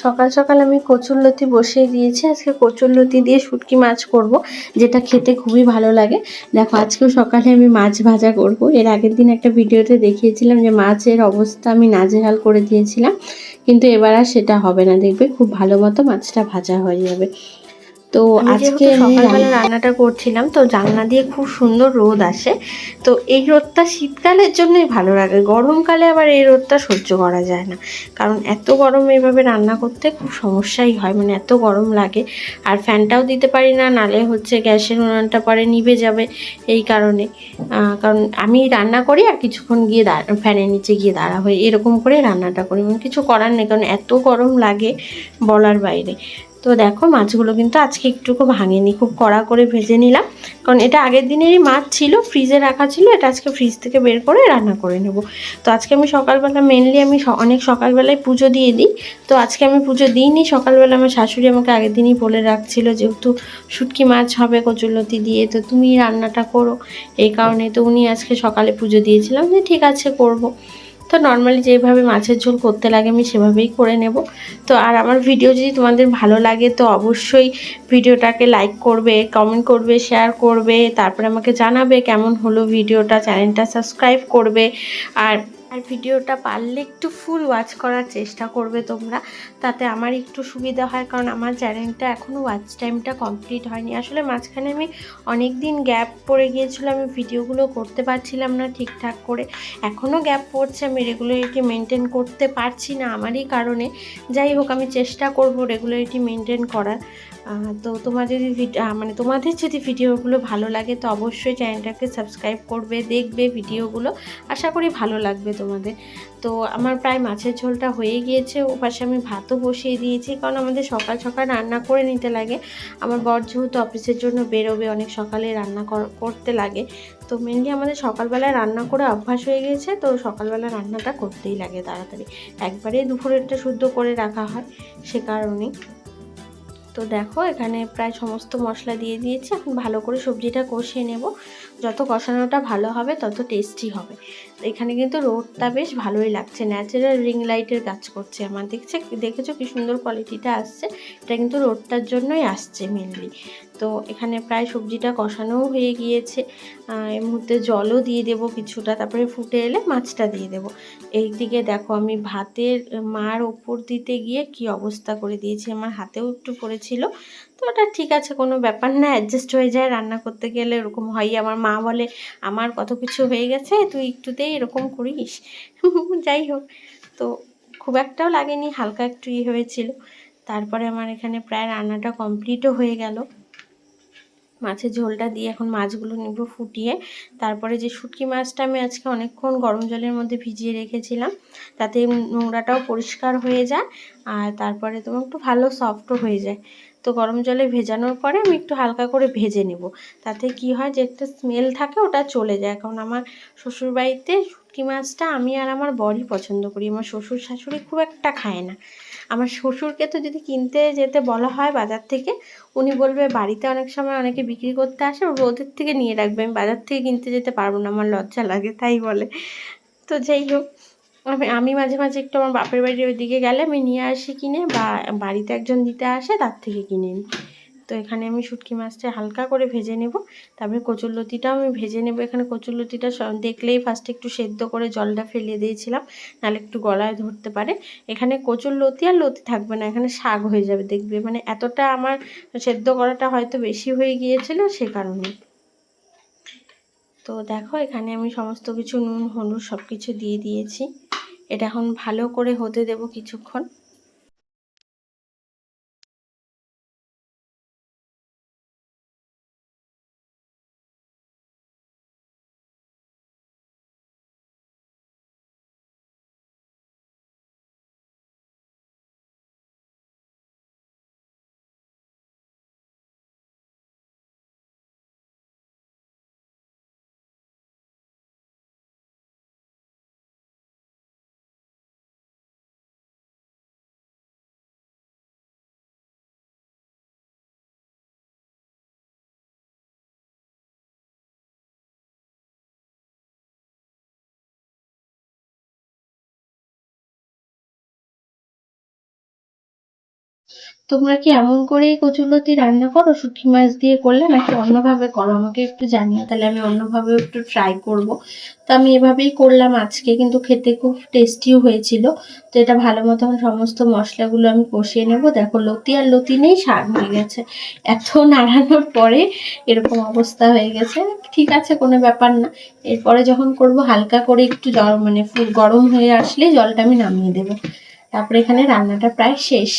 সকাল সকাল আমি কচুরলতি বসিয়ে দিয়েছি। আজকে কচুরলতি দিয়ে শুটকি মাছ করব, যেটা খেতে খুবই ভালো লাগে। দেখো আজকে সকালে আমি মাছ ভাজা করব। এর আগের দিন একটা ভিডিওতে দেখিয়েছিলাম যে মাছের অবস্থা আমি নাজেহাল করে দিয়েছিলাম। কিন্তু এবার আর সেটা হবে না। দেখবে খুব ভালো মতো মাছটা ভাজা হয়ে যাবে। তো আজকে সকালবেলা রান্নাটা করছিলাম তো জানলা দিয়ে খুব সুন্দর রোদ আসে। তো এই রোদটা শীতকালের জন্যই ভালো লাগে গরমকালে আবার এই রোদটা সহ্য করা যায় না। কারণ এত গরম এইভাবে রান্না করতে খুব সমস্যাই হয় মানে এত গরম লাগে। আর ফ্যানটাও দিতে পারি না নালে হচ্ছে গ্যাসের উনানটা পরে নিভে যাবে এই কারণে। কারণ আমি রান্না করি আর কিছুক্ষণ গিয়ে দাঁড়া ফ্যানের নিচে গিয়ে দাঁড়া হই এরকম করে রান্নাটা করি মানে কিছু করার নেই কারণ এত গরম লাগে বলার বাইরে। তো দেখো মাছগুলো কিন্তু আজকে একটুকু ভাঙেনি, খুব কড়া করে ভেজে নিলাম। কারণ এটা আগের দিনেরই মাছ ছিল, ফ্রিজে রাখা ছিল, এটা আজকে ফ্রিজ থেকে বের করে রান্না করে নেব। তো আজকে আমি সকালবেলা মেনলি আমি অনেক সকালবেলায় পুজো দিয়ে দিই। তো আজকে আমি পুজো দিইনি, সকালবেলা আমার শাশুড়ি আমাকে আগের দিনই বলে রাখছিল যেহেতু শুটকি মাছ হবে কচুরলতি দিয়ে, তো তুমি রান্নাটা করো। এই কারণে তো উনি আজকে সকালে পুজো দিয়েছিলাম, যে ঠিক আছে, করব। তো নর্মালি যেভাবে মাছের ঝোল করতে লাগে আমি সেভাবেই করে নেব। তো আর আমার ভিডিও যদি তোমাদের ভালো লাগে তো অবশ্যই ভিডিওটাকে লাইক করবে কমেন্ট করবে শেয়ার করবে, তারপরে আমাকে জানাবে কেমন হলো ভিডিওটা চ্যানেলটা সাবস্ক্রাইব করবে। আর আর ভিডিওটা পারলে একটু ফুল ওয়াচ করার চেষ্টা করবে তোমরা। তাতে আমার একটু সুবিধা হয়, কারণ আমার চ্যানেলটা এখনও ওয়াচ টাইমটা কমপ্লিট হয়নি। আসলে মাঝখানে আমি অনেক দিন গ্যাপ পড়ে গিয়েছিল, আমি ভিডিওগুলো করতে পারছিলাম না ঠিকঠাক করে। এখনও গ্যাপ পড়ছে, আমি রেগুলারিটি মেনটেন করতে পারছি না আমারই কারণে। যাই হোক, আমি চেষ্টা করব রেগুলারিটি মেনটেন করার। তো তোমার যদি মানে তোমাদের যদি ভিডিওগুলো ভালো লাগে, তো অবশ্যই চ্যানেলটাকে সাবস্ক্রাইব করবে, দেখবে ভিডিওগুলো। আশা করি ভালো লাগবে তোমাদের। তো আমার প্রায় মাছের ঝোলটা হয়ে গিয়েছে ও পাশে আমি ভাতও বসিয়ে দিয়েছি, কারণ আমাদের সকাল সকাল রান্না করে নিতে লাগে। আমার বর যেহেতু অফিসের জন্য বেরোবে, অনেক সকালে রান্না কর- করতে লাগে। তো মেনলি আমাদের সকালবেলায় রান্না করে অভ্যাস হয়ে গেছে তো সকালবেলা রান্নাটা করতেই লাগে তাড়াতাড়ি। একবারে দুপুরেরটা শুদ্ধ করে রাখা হয়, সে কারণেই। তো দেখো, এখানে প্রায় সমস্ত মশলা দিয়ে দিয়েছি। এখন ভালো করে সবজিটা কষিয়ে নেব। যত কষানোটা ভালো হবে, তত টেস্টি হবে। এখানে কিন্তু রোদটা বেশ ভালোই লাগছে। ন্যাচারাল রিং লাইটের কাজ করছে আমার। দেখছে, দেখেছ কি সুন্দর কোয়ালিটিটা আসছে? এটা কিন্তু রোদটার জন্যই আসছে মেনলি তো এখানে প্রায় সবজিটা কষানোও হয়ে গিয়েছে। এই মুহূর্তে জলও দিয়ে দেবো কিছুটা, তারপরে ফুটে এলে মাছটা দিয়ে দেবো। এই দিকে দেখো আমি ভাতের মার ওপর দিতে গিয়ে কি অবস্থা করে দিয়েছি, আমার হাতেও একটু পড়েছিল। তো ওটা ঠিক আছে, কোনো ব্যাপার না অ্যাডজাস্ট হয়ে যায়, রান্না করতে গেলে এরকম হয় আমার মা বলে, আমার কত কিছু হয়ে গেছে, তুই একটুতেই এরকম করিস। যাই হোক, তো খুব একটাও লাগেনি, হালকা একটু ইয়ে হয়েছিল। তারপরে আমার এখানে প্রায় রান্নাটা কমপ্লিটও হয়ে গেল। মাছের ঝোলটা দিয়ে এখন মাছগুলো নেব ফুটিয়ে। তারপরে যে শুটকি মাছটা আমি আজকে অনেকক্ষণ গরম জলের মধ্যে ভিজিয়ে রেখেছিলাম, তাতে নোংরাটাও পরিষ্কার হয়ে যায় আর তারপরে তোমার একটু ভালো সফটও হয়ে যায়। তো গরম জলে ভেজানোর পরে আমি একটু হালকা করে ভেজে নেব। তাতে কি হয় যে একটা স্মেল থাকে ওটা চলে যায়। কারণ আমার শ্বশুরবাড়িতে শুটকি মাছটা আমি আর আমার বরই পছন্দ করি। আমার শ্বশুর শাশুড়ি খুব একটা খায় না। আমার শ্বশুরকে তো যদি কিনতে যেতে বলা হয় বাজার থেকে, উনি বলবে, বাড়িতে অনেক সময় অনেকে বিক্রি করতে আসে রোদের থেকে নিয়ে রাখবে, আমি বাজার থেকে কিনতে যেতে পারব না, আমার লজ্জা লাগে, তাই বলে। তো যাই হোক, আমি আমি মাঝে মাঝে একটু আমার বাপের বাড়ির ওইদিকে গেলে আমি নিয়ে আসি কিনে, বা বাড়িতে একজন দিতে আসে, তার থেকে কিনে নিই। তো এখানে আমি শুটকি মাছটা হালকা করে ভেজে নেব। তারপরে কচুরলতিটাও আমি ভেজে নেব। এখানে কচুরলতিটা দেখলেই ফার্স্টে একটু সেদ্ধ করে জলটা ফেলিয়ে দিয়েছিলাম, নাহলে একটু গলায় ধরতে পারে। এখানে কচুর লতি আর লতি থাকবে না, এখানে শাক হয়ে যাবে, দেখবে। মানে এতটা আমার সেদ্ধ করাটা হয়তো বেশি হয়ে গিয়েছিল সে কারণে। তো দেখো, এখানে আমি সমস্ত কিছু নুন, হলুদ সব কিছু দিয়ে দিয়েছি। এটা এখন ভালো করে হতে দেব কিছুক্ষণ। তোমরা কি এমন করেই কচুলতি রান্না করো? শুটকি মাছ দিয়ে করলে নাকি অন্যভাবে করো? আমাকে একটু জানিও, তাহলে আমি অন্যভাবে একটু ট্রাই করব। তো আমি এভাবেই করলাম আজকে, কিন্তু খেতে খুব টেস্টিও হয়েছিল। তো এটা ভালো মতন সমস্ত মশলাগুলো আমি কষিয়ে নেব। দেখো, লতি আর লতি নেই, সার হয়ে গেছে। এত নাড়ানোর পরে এরকম অবস্থা হয়ে গেছে। ঠিক আছে, কোনো ব্যাপার না। এরপরে যখন করব, হালকা করে একটু জল মানে ফুল গরম হয়ে আসলে জলটা আমি নামিয়ে দেবো। তারপরে এখানে রান্নাটা প্রায় শেষ।